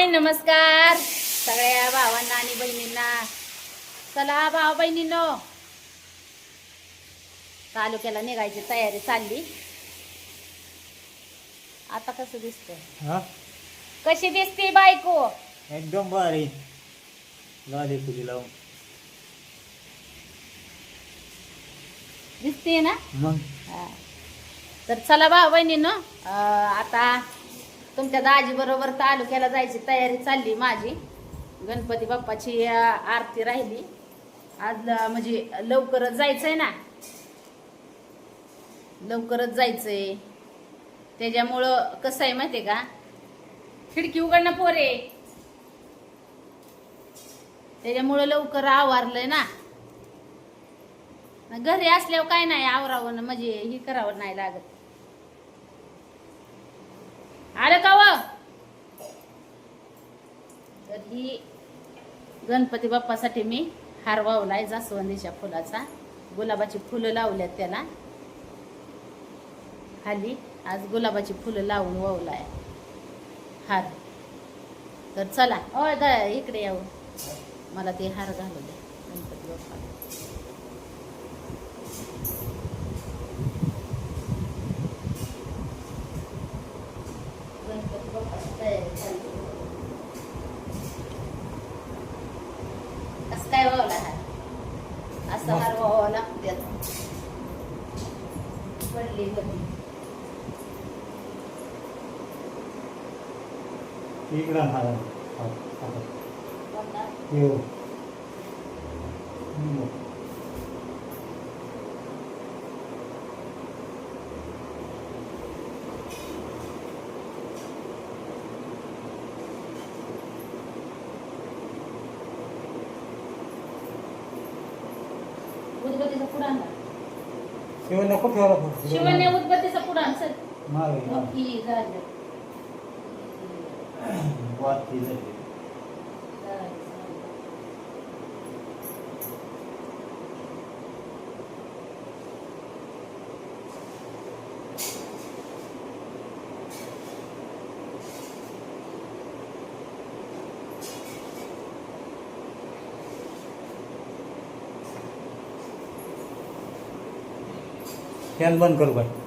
हाय नमस्कार. सगळ्या भावांना आणि बहिणींना. चला भाव बहिणींनो. तालुक्याला निघायची तयारी चालली. आता कसं दिसतंय? हा? कशी दिसते बायको? एकदम भारी. झाली तुझी लावून. दिसते ना? मग? हा. तर चला भाऊ बहिणींनो. अं, आता तुमच्या दाजी बरोबर तालुक्याला जायची तयारी चालली माझी. गणपती बाप्पाची आरती राहिली. आज म्हणजे लवकरच जायचंय ना. लवकरच जायचंय. त्याच्यामुळं कसं आहे माहितीये का? खिडकी उघडणं पोरे. त्याच्यामुळं लवकर आवारलंय ना. घरी असल्यावर काय नाही आवरावं म्हणजे हे करावं नाही लागत. आलं का व? तर ही गणपती बाप्पासाठी मी हार वावलाय जास्वंदीच्या फुलाचा. गुलाबाची फुलं लावल्यात त्याला. खाली आज गुलाबाची फुलं लावून वावलाय हार. तर चला. ओय इकडे यावं मला ते हार घालू दे गणपती बाप्पाला गणपती बाप्पाची तयारी चालली असं काय व्हावं हार असं हार व्हावं लागते पडली कधी इकडं हा हा, हा. कोणता? येऊ हम्म. उदबत्तीचा पुराण शिवण्या कुठे आला शिवण्य उदबत्तीचा पुराण सर मागे मागे. मोठी झाली वाटती झाली. फॅन बंद करू बाई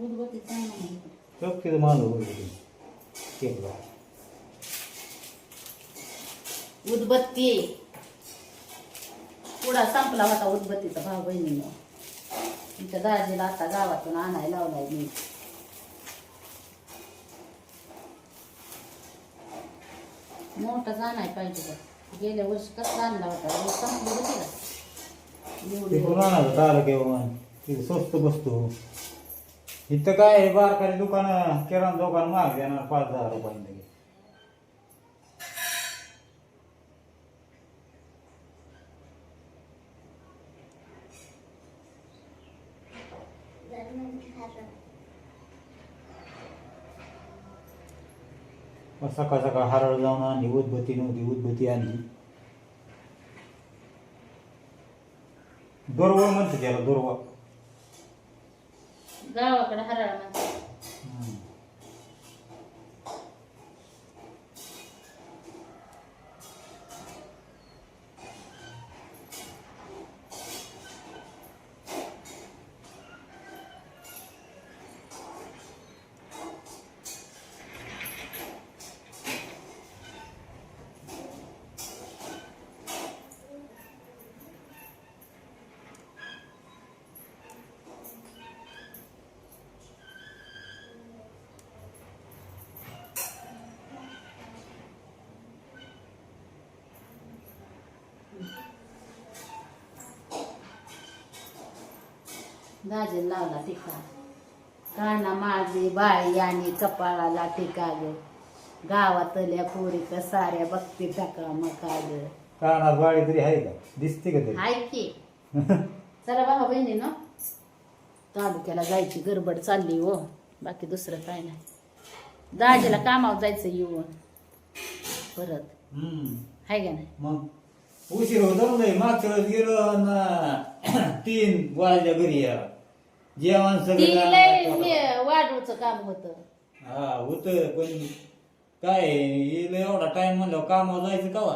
उदबत्तीचा आहे ना. चौक तिथं मांडू केक बा उदबत्ती पुढा संपला होता उदबत्तीचा भाऊ बहिणीनं. तुमच्या दाजीला आता गावातून आणायला लावलाय मी. मोठाच आणाय पाहिजे बा. गेल्या वर्षी कसं आणला होता? हे संपलं होती का? ते एवढी- कोण आणायचं दार घेऊन तिथे स्वस्त बसतो. इथं काय आहे, बारकारी दुकान किराणा दुकान महाग देणार पाच दहा रुपयांनी. लगेच. सकाळ सकाळ हरळ जाऊन आणली उदबत्ती नव्हती उदबत्ती आणली. दोरवा म्हणते त्याला दुर्वा. गावाकडे हराळ म्हणतात हम्म. गाजर लावला टिका काना माझे बाळी आणि कपाळाला टिका ग गावातल्या पोरी साऱ्या बघते टाका मका ग कानात बाळी तरी आहे का? दिसते का तरी? हाय की. चला बाबा बहिणी ना तालुक्याला जायची गडबड चालली हो. बाकी दुसरं काय नाही. दाजीला कामावर जायचं येऊन. परत. हम्म. हाय का नाही? मग उशीर होतो ना मागच्या वेळेस गेलो अन तीन वाजल्या घरी या. जेवण ती लय सगळं हे वाढूचं काम होतं. हा होत पण काय हिला एवढा टाइम म्हणल्यावर कामावर जायचं कवा?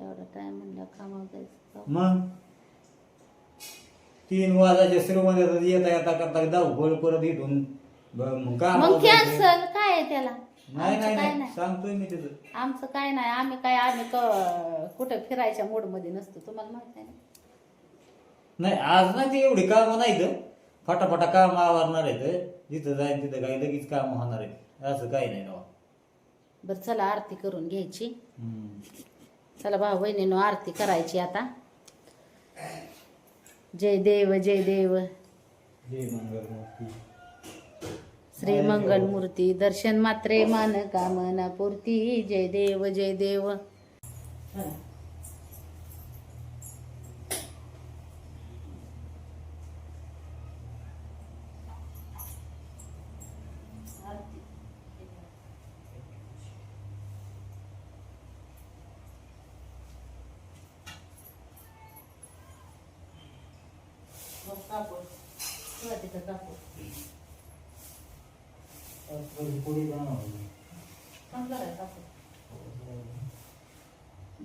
एवढा टाइम म्हणलं कामावर जायचं का? मग? तीन वाजाच्या सुरुवात येता येता करता धावपळ परत इथून. ब- मग. कॅन्सल काय आहे त्याला? नाही आमचं नाही काय नाही. नाही. सांगतोय मी तिथं आमचं काय नाही. आम्ही काय आम्ही क- कुठं फिरायच्या मूडमध्ये नसतो. तुम्हाला माहीत आहे ना? नाही आज नाही ती एवढी कामं नाहीत फटाफटा काम आवरणार आहेत. जिथं जाईन तिथं काही लगेच काम होणार आहेत. असं काही नाही ना बरं चला आरती करून घ्यायची. चला भाऊ बहिणीनो आरती करायची आता. जय देव जय देव. जय मंगल श्री मंगल मूर्ती दर्शन मात्रे मान कामना पूर्ती जय देव जय देव.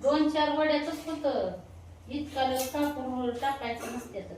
दोन चार वड्याच होत. इतका कापूर टाकायचं नसते तर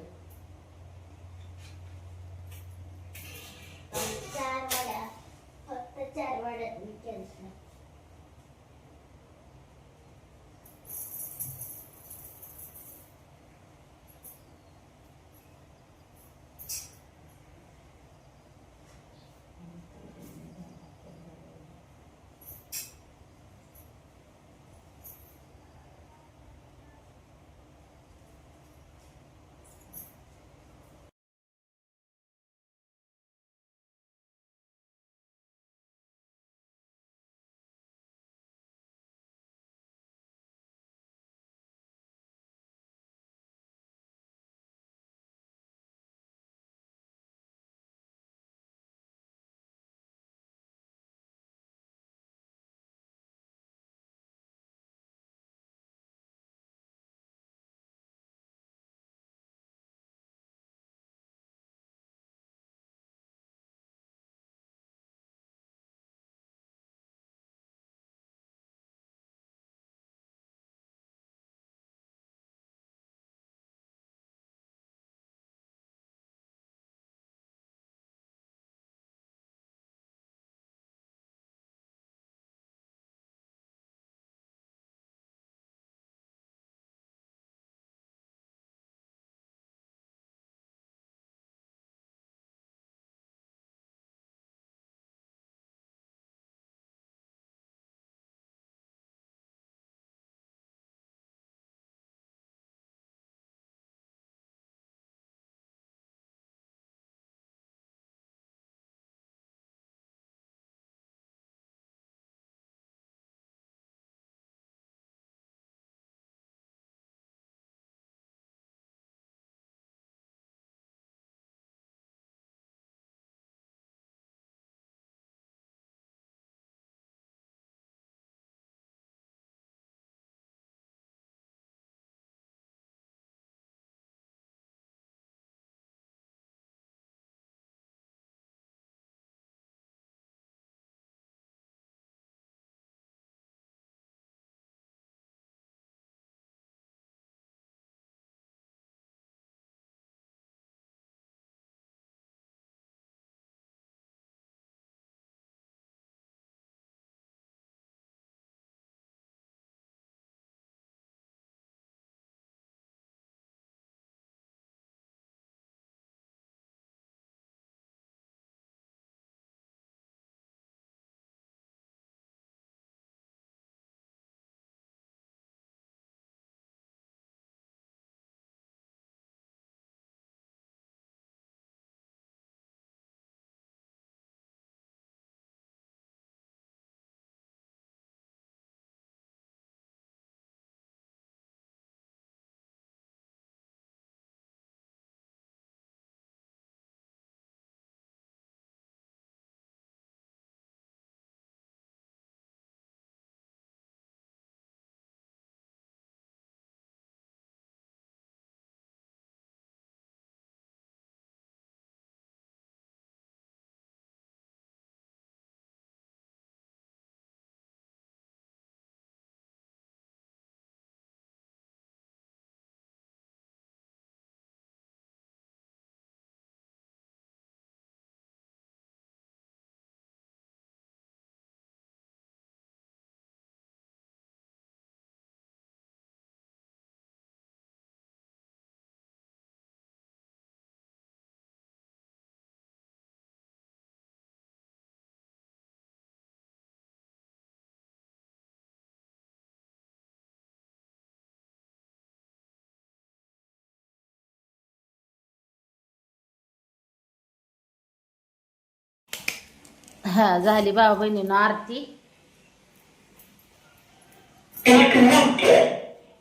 हा झाली बाबा बहिणीनं आरती.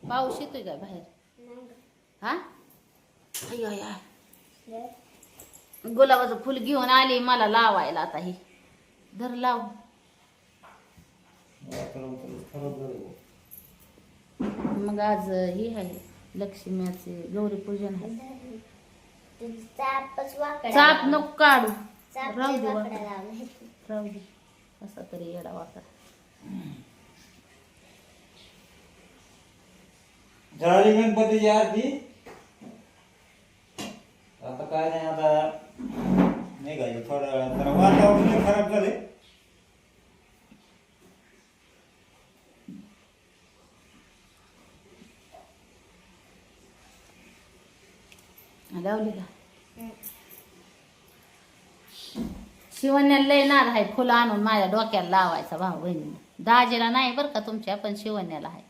पाऊस येतोय का बाहेर? हा? अय, अय. गुलाबाचं फुल घेऊन आली मला लावायला आता ही. धर लाव. मग आज ही आहे लक्ष्मीचे गौरी पूजन आहे चाप. नको काढू. राहू दे. राहू दे कसा तरी येडा वाकडा झाली गणपतीची आरती आता काय नाही आता निघायचं थोडा वेळात. जरा वातावरण खराब झाले लावली का शिवण्याला लय नाद आहे फुलं आणून माझ्या डोक्याला लावायचा भाऊ बहिणीने. दाजीला नाही बरं का तुमच्या पण शिवण्याला आहे.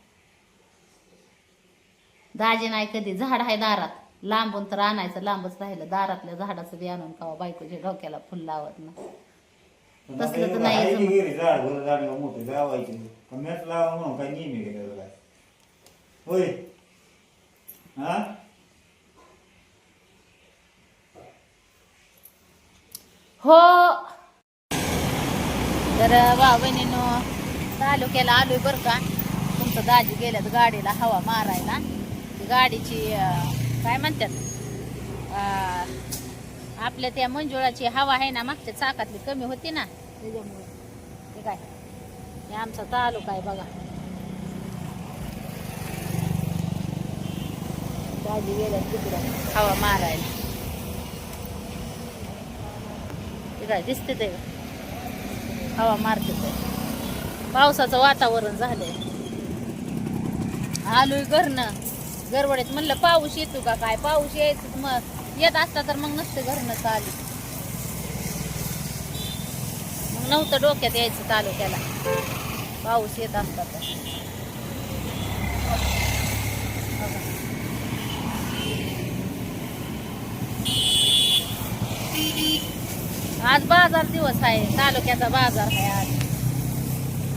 दाजी नाही कधी झाड आहे दारात. लांबून तर आणायचं लांबच राहिलं. दारातल्या झाडाचं बी आणून कावा बायकोच्या डोक्याला फुल लावत ना. तसलं तर नाही की लावायचे पण मॅच लावा म्हणून काही नेहमी गेलं काय होय हो. तर वा बहिणीनो तालुक्याला आलोय बरं का? तुमचं दाजी गेल्यात गाडीला हवा मारायला. गाडीची काय म्हणतात? आपल्या त्या मंजुळाची हवा आहे ना मागच्या चाकातली कमी होती ना त्याच्यामुळे. ते काय? हे आमचा तालुका आहे बघा. दाजी गेल्यात तिकडं हवा मारायला ते काय दिसते ते. हवा मारते ते. पावसाचं वातावरण झालंय. आलोय घरनं. गरवड्यात म्हणलं पाऊस येतो का काय? पाऊस यायचं मग येत असता तर मग नसते घरनं चालू. मग नव्हतं डोक्यात यायचं तालुक्याला पाऊस येत असता तर. बघा. आज बाजार दिवस आहे. तालुक्याचा बाजार आहे आज.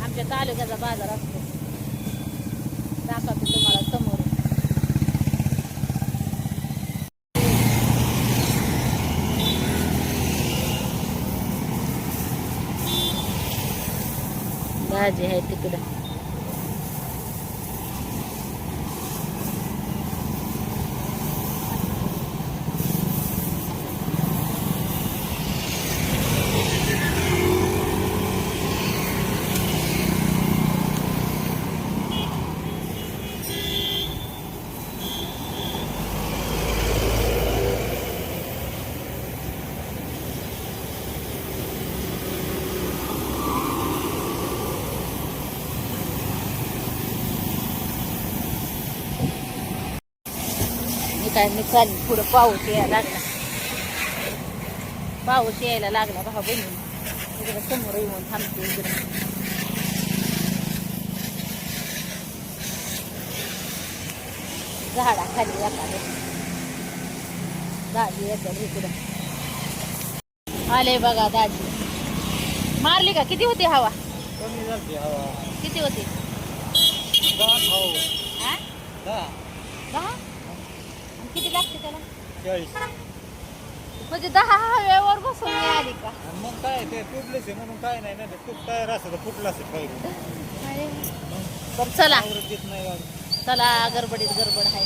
आमच्या तालुक्याचा बाजार असतो. दाखवते तुम्हाला समोर भाजी आहे तिकडं. मी चालली पुढं पाऊस यायला लागला. पाऊस यायला लागला भाऊ बहिणी. इकडे समोर येऊन थांबते इकडे. झाडा खाली एखादे. दाजी येतात इकडं. आले बघा दाजी. मारली का? किती होती हवा? किती होती? दहा. दहा? किती लागते त्याला? चाळीस. म्हणजे दहा हव्यावर बसून मी आली का? आणि मग काय ते तुटलेच आहे म्हणून काय नाही ना ते तूट तयार असतं तर फुटलं असेल पाहिजे बरं चला. देत नाही गाडी चला गडबडीत गडबड आहे.